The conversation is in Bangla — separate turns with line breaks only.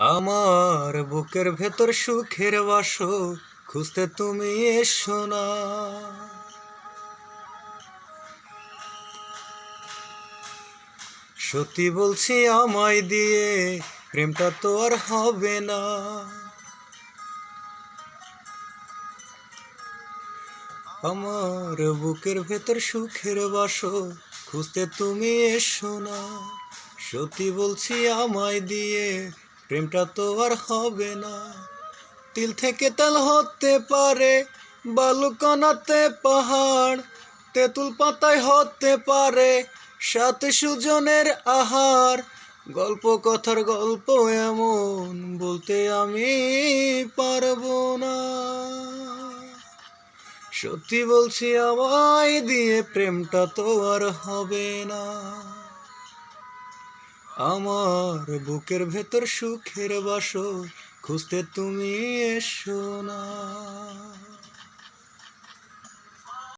আমার বুকের ভেতর সুখের বাসো, খুঁজতে তুমি এসো না। সত্যি বলছি আমায় দিয়ে প্রেমটা তো আর হবে না। আমার বুকের ভেতর সুখের বাসো খুঁজতে তুমি এসো না। সত্যি বলছি আমায় দিয়ে প্রেমটা তো আর হবে না। তিল থেকে তেল হতে পারে বালুকণাতে পাহাড়, তেঁতুল পাতায় হতে পারে সাত সুজনের আহার। গল্প কথার গল্প এমন বলতে আমি পারব না। সত্যি বলছি, আমায় দিয়ে প্রেমটা তো আর হবে না। আমার বুকের ভেতর সুখের বাসো খুঁজতে তুমি এসো না।